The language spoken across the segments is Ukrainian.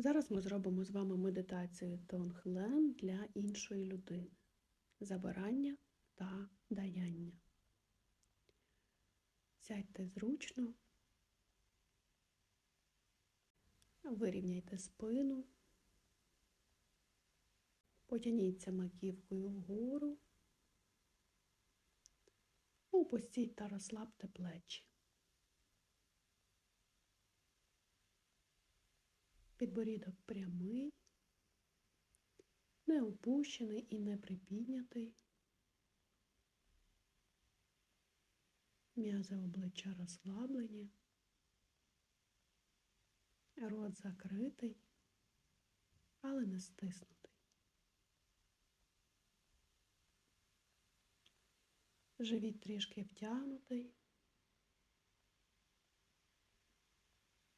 Зараз ми зробимо з вами медитацію Тонглен для іншої людини. Забирання та даяння. Сядьте зручно, вирівняйте спину, потяніться маківкою вгору, опустіть та розслабте плечі. Підборідок прямий, не опущений і не припіднятий. М'язи обличчя розслаблені, рот закритий, але не стиснутий. Живіт трішки втягнутий,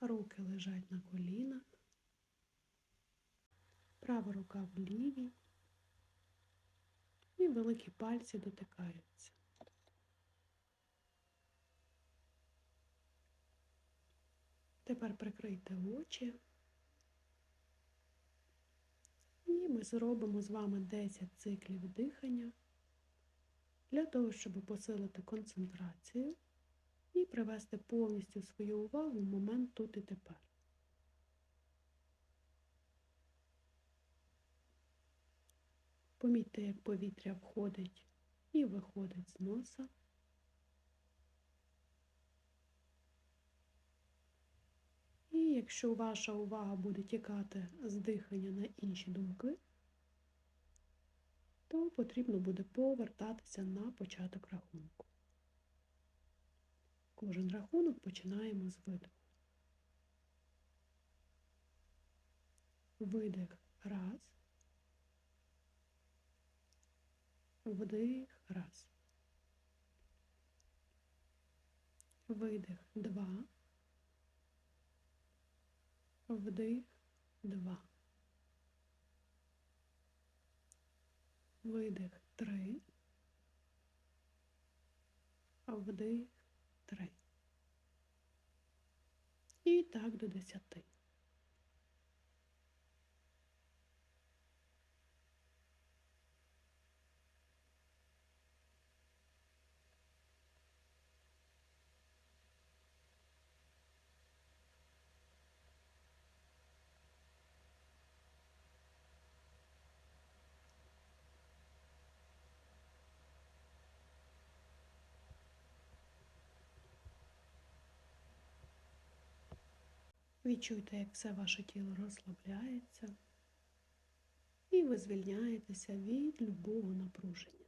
руки лежать на колінах. Права рука в лівій і великі пальці дотикаються. Тепер прикрийте очі. І ми зробимо з вами 10 циклів дихання для того, щоб посилити концентрацію і привести повністю свою увагу в момент тут і тепер. Помітьте, як повітря входить і виходить з носа. І якщо ваша увага буде тікати з дихання на інші думки, то потрібно буде повертатися на початок рахунку. Кожен рахунок починаємо з видиху. Видих раз. Вдих раз. Видих два. Вдих два. Видих три. Вдих три. І так до десяти. Відчуйте, як все ваше тіло розслабляється, і ви звільняєтеся від любого напруження.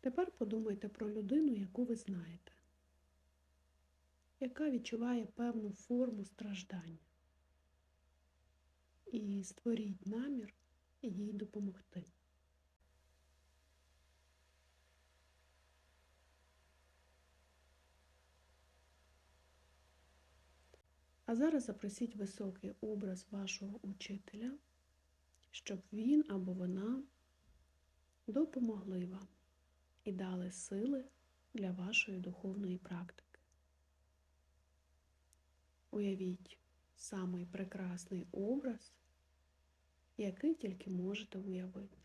Тепер подумайте про людину, яку ви знаєте, яка відчуває певну форму страждання. І створіть намір їй допомогти. А зараз запросіть високий образ вашого учителя, щоб він або вона допомогли вам і дали сили для вашої духовної практики. Уявіть самий прекрасний образ, який тільки можете уявити.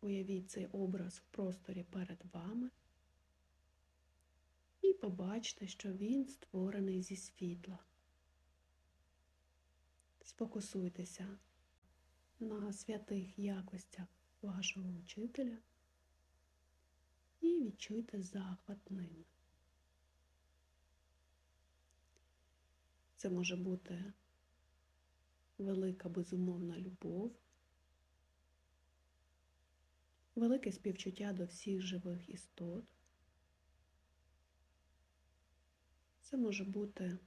Уявіть цей образ в просторі перед вами побачте, що він створений зі світла. Сфокусуйтеся на святих якостях вашого учителя і відчуйте захват ними. Це може бути велика безумовна любов, велике співчуття до всіх живих істот. Це може бути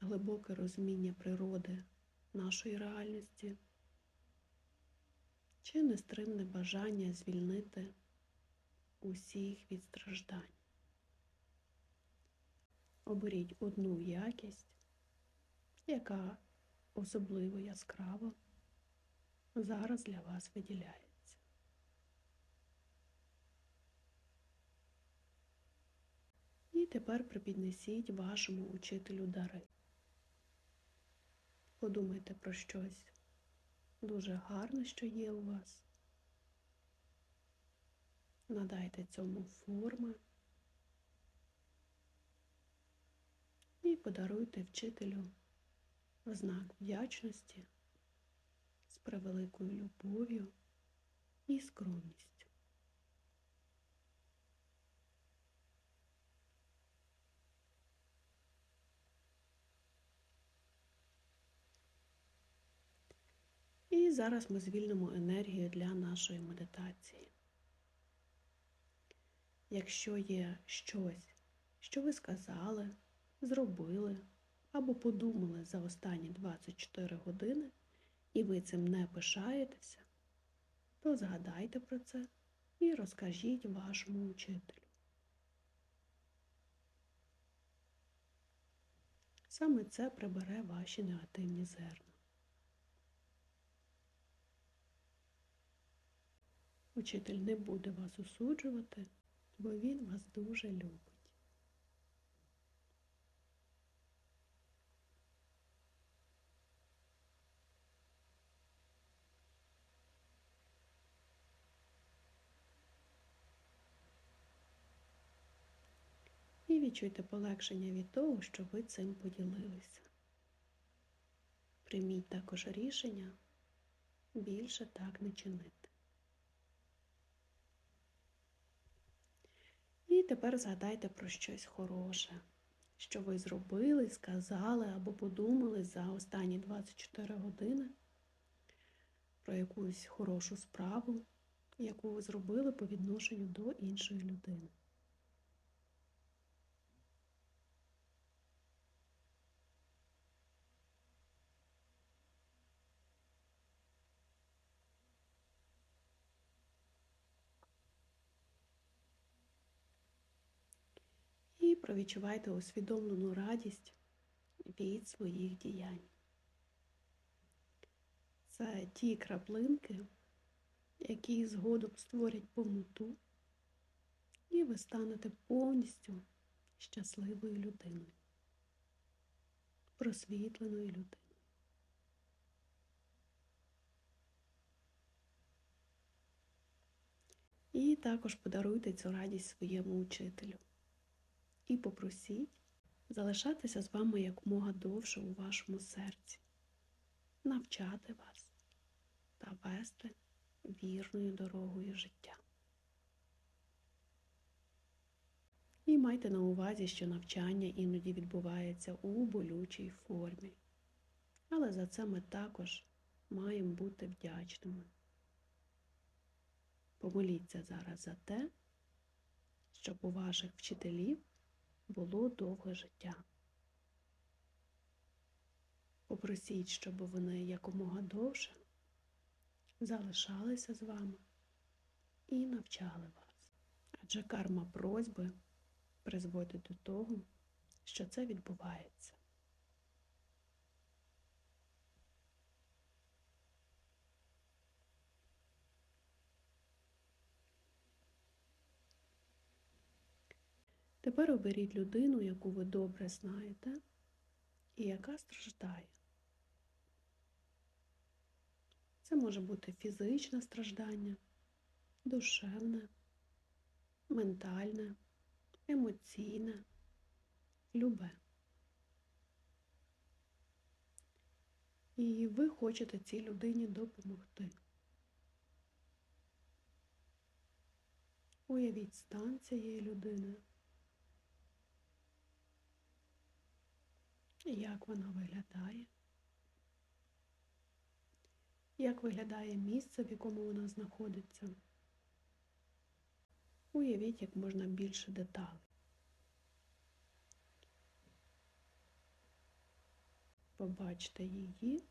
глибоке розуміння природи нашої реальності чи нестримне бажання звільнити усіх від страждань. Оберіть одну якість, яка особливо яскраво зараз для вас виділяється. Тепер припіднесіть вашому учителю дари. Подумайте про щось дуже гарне, що є у вас. Надайте цьому форми і подаруйте вчителю в знак вдячності з превеликою любов'ю і скромністю. І зараз ми звільнимо енергію для нашої медитації. Якщо є щось, що ви сказали, зробили або подумали за останні 24 години, і ви цим не пишаєтеся, то згадайте про це і розкажіть вашому учителю. Саме це прибере ваші негативні зерна. Учитель не буде вас осуджувати, бо він вас дуже любить. І відчуйте полегшення від того, що ви цим поділилися. Прийміть також рішення більше так не чинити. Тепер згадайте про щось хороше, що ви зробили, сказали або подумали за останні 24 години про якусь хорошу справу, яку ви зробили по відношенню до іншої людини. І провідчувайте усвідомлену радість від своїх діянь. Це ті краплинки, які згодом створять повноту, і ви станете повністю щасливою людиною, просвітленою людиною. І також подаруйте цю радість своєму учителю. І попросіть залишатися з вами якомога довше у вашому серці, навчати вас та вести вірною дорогою життя. І майте на увазі, що навчання іноді відбувається у болючій формі. Але за це ми також маємо бути вдячними. Помоліться зараз за те, щоб у ваших вчителів було довге життя. Попросіть, щоб вони якомога довше залишалися з вами і навчали вас. Адже карма просьби призводить до того, що це відбувається. Тепер оберіть людину, яку ви добре знаєте, і яка страждає. Це може бути фізичне страждання, душевне, ментальне, емоційне, любе. І ви хочете цій людині допомогти. Уявіть стан цієї людини. Як вона виглядає? Як виглядає місце, в якому вона знаходиться? Уявіть як можна більше деталей. Побачте її,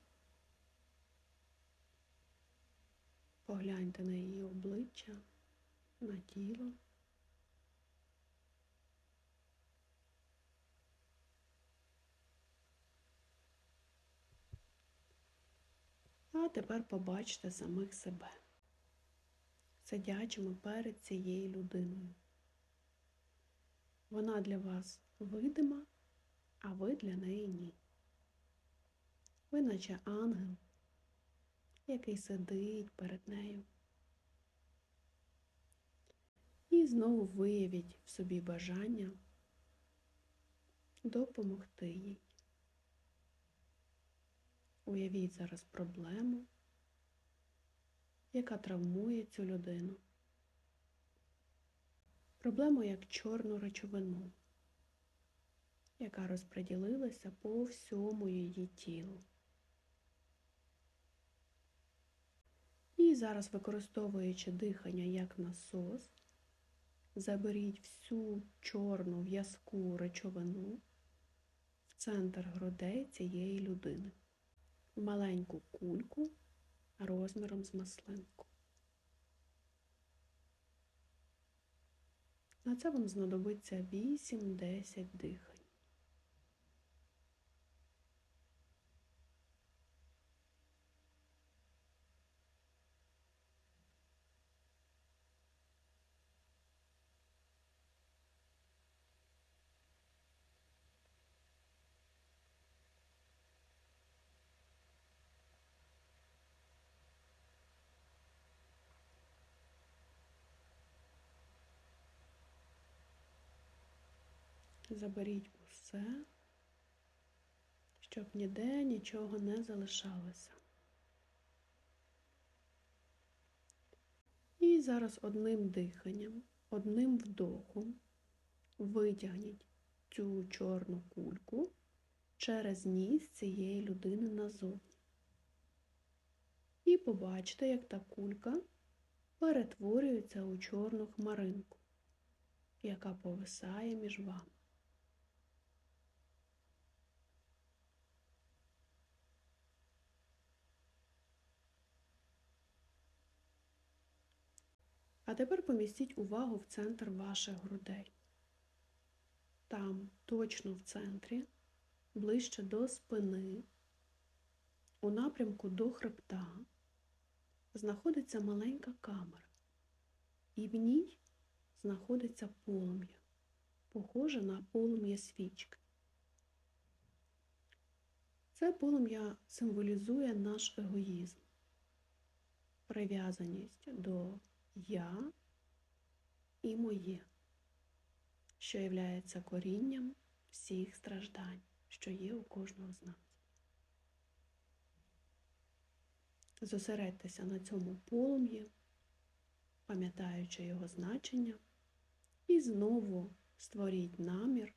погляньте на її обличчя, на тіло. А тепер побачте самих себе, сидячими перед цією людиною. Вона для вас видима, а ви для неї ні. Ви наче ангел, який сидить перед нею. І знову виявіть в собі бажання допомогти їй. Уявіть зараз проблему, яка травмує цю людину. Проблему як чорну речовину, яка розподілилася по всьому її тілу. І зараз, використовуючи дихання як насос, заберіть всю чорну в'язку речовину в центр грудей цієї людини, маленьку кульку розміром з маслинку. На це вам знадобиться 8-10 дихань. Заберіть усе, щоб ніде нічого не залишалося. І зараз одним диханням, одним вдохом витягніть цю чорну кульку через ніс цієї людини назовні. І побачите, як та кулька перетворюється у чорну хмаринку, яка повисає між вами. А тепер помістіть увагу в центр ваших грудей. Там, точно в центрі, ближче до спини, у напрямку до хребта, знаходиться маленька камера, і в ній знаходиться полум'я, похоже на полум'я свічки. Це полум'я символізує наш егоїзм, прив'язаність до я і моє, що являється корінням всіх страждань, що є у кожного з нас. Зосередьтеся на цьому полум'ї, пам'ятаючи його значення, і знову створіть намір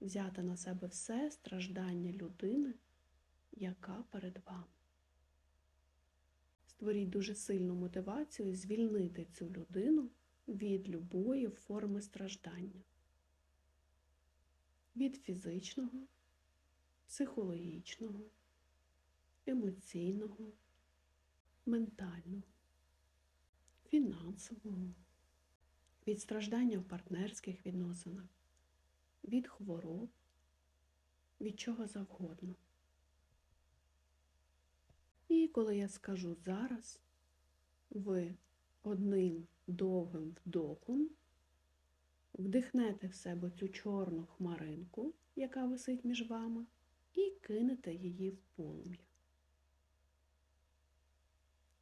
взяти на себе все страждання людини, яка перед вами. Створіть дуже сильну мотивацію звільнити цю людину від любої форми страждання, від фізичного, психологічного, емоційного, ментального, фінансового, від страждання в партнерських відносинах, від хвороб, від чого завгодно. І коли я скажу зараз, ви одним довгим вдохом вдихнете в себе цю чорну хмаринку, яка висить між вами, і кинете її в полум'я.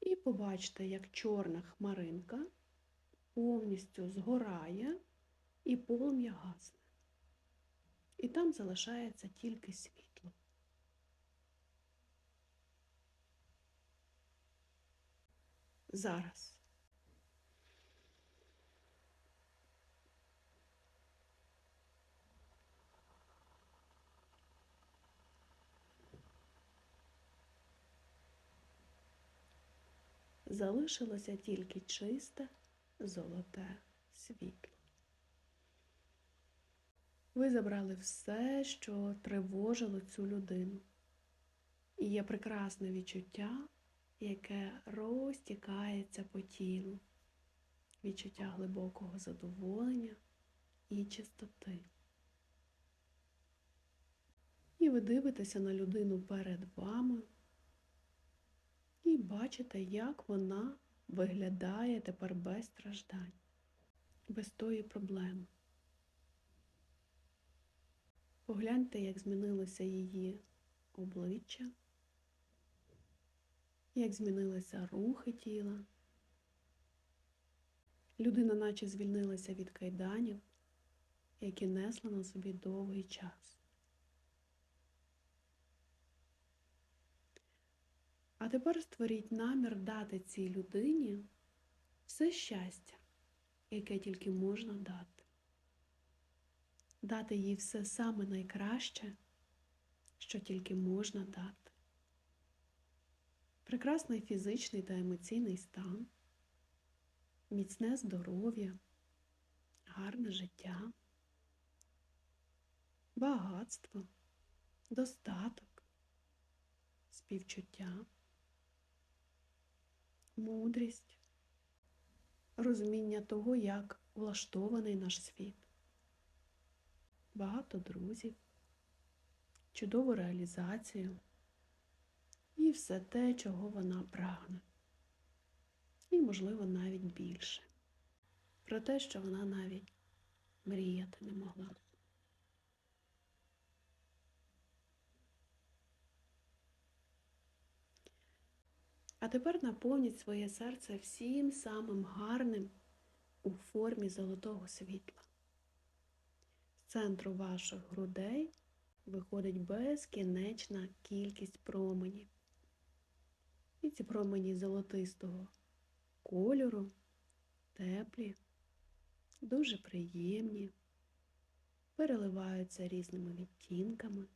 І побачите, як чорна хмаринка повністю згорає і полум'я гасне. І там залишається тільки світло. Зараз. Залишилося тільки чисте золоте світло. Ви забрали все, що тривожило цю людину. І є прекрасне відчуття, яке розтікається по тілу, відчуття глибокого задоволення і чистоти. І ви дивитеся на людину перед вами і бачите, як вона виглядає тепер без страждань, без тої проблеми. Погляньте, як змінилося її обличчя, як змінилися рухи тіла. Людина наче звільнилася від кайданів, які несла на собі довгий час. А тепер створіть намір дати цій людині все щастя, яке тільки можна дати. Дати їй все саме найкраще, що тільки можна дати. Прекрасний фізичний та емоційний стан, міцне здоров'я, гарне життя, багатство, достаток, співчуття, мудрість, розуміння того, як влаштований наш світ, багато друзів, чудову реалізацію і все те, чого вона прагне. І, можливо, навіть більше. Про те, що вона навіть мріяти не могла. А тепер наповніть своє серце всім самим гарним у формі золотого світла. З центру ваших грудей виходить безкінечна кількість променів. І ці промені золотистого кольору, теплі, дуже приємні, переливаються різними відтінками.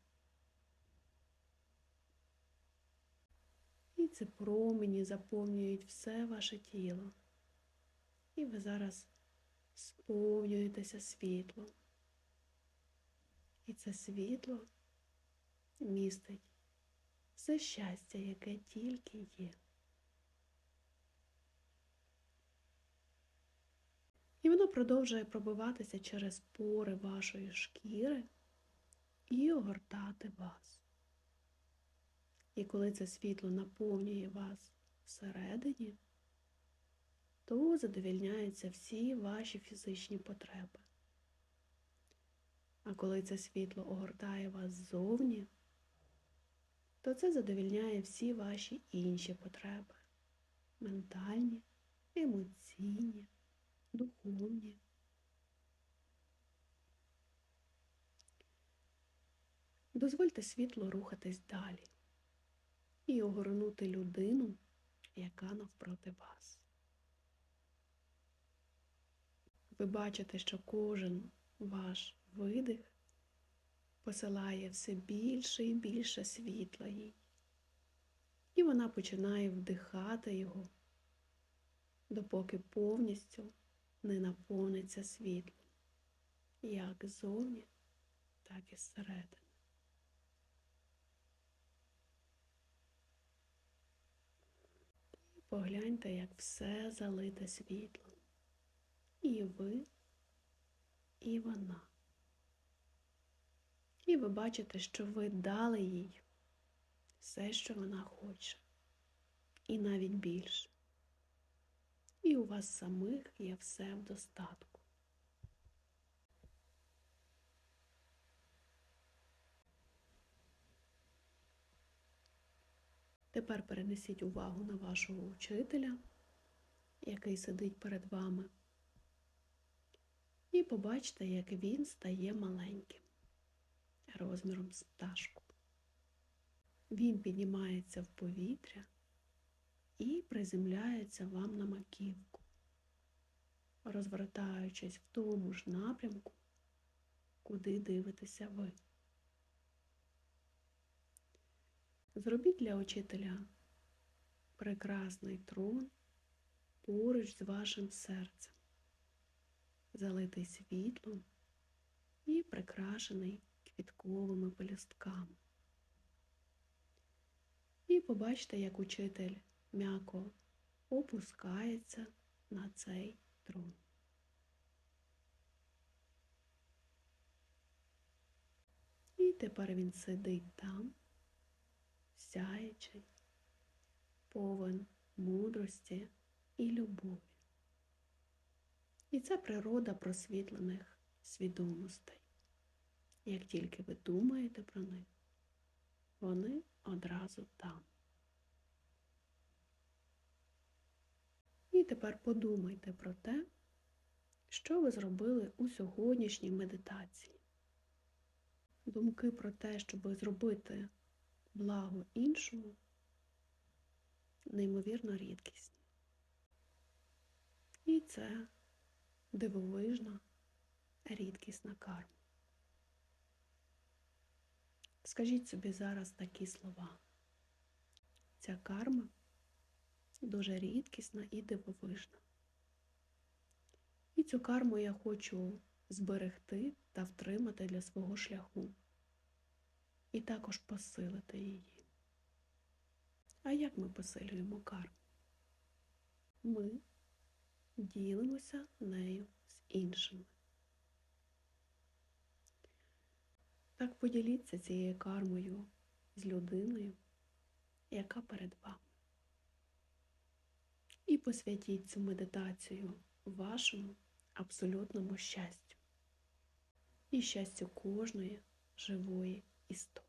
І ці промені заповнюють все ваше тіло. І ви зараз сповнюєтеся світлом. І це світло містить все щастя, яке тільки є. І воно продовжує пробиватися через пори вашої шкіри і огортати вас. І коли це світло наповнює вас всередині, то задовільняються всі ваші фізичні потреби. А коли це світло огортає вас ззовні, то це задовільняє всі ваші інші потреби ментальні, емоційні, духовні. Дозвольте світло рухатись далі і огорнути людину, яка навпроти вас. Ви бачите, що кожен ваш видих посилає все більше і більше світла їй. І вона починає вдихати його, допоки повністю не наповниться світлом, як ззовні, так і зсередини. Погляньте, як все залите світлом. І ви, і вона. І ви бачите, що ви дали їй все, що вона хоче, і навіть більше. І у вас самих є все в достатку. Тепер перенесіть увагу на вашого учителя, який сидить перед вами, і побачите, як він стає маленьким розміром з пташку. Він піднімається в повітря і приземляється вам на маківку, розвертаючись в тому ж напрямку, куди дивитеся ви. Зробіть для учителя прекрасний трон поруч з вашим серцем, залитий світлом і прикрашений квітковими пелюстками. І побачите, як учитель м'яко опускається на цей трон. І тепер він сидить там, сяючий, повен мудрості і любові. І це природа просвітлених свідомостей Як тільки ви думаєте про них, вони одразу там. І тепер подумайте про те, що ви зробили у сьогоднішній медитації. Думки про те, щоб зробити благо іншому, неймовірно рідкісні. І це дивовижна, рідкісна карма. Скажіть собі зараз такі слова. Ця карма дуже рідкісна і дивовижна. І цю карму я хочу зберегти та втримати для свого шляху. І також посилити її. А як ми посилюємо карму? Ми ділимося нею з іншими. Так поділіться цією кармою з людиною, яка перед вами. І посвятіть цю медитацію вашому абсолютному щастю і щастю кожної живої істоти.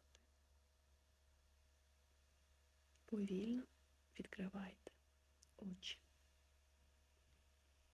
Повільно відкривайте очі.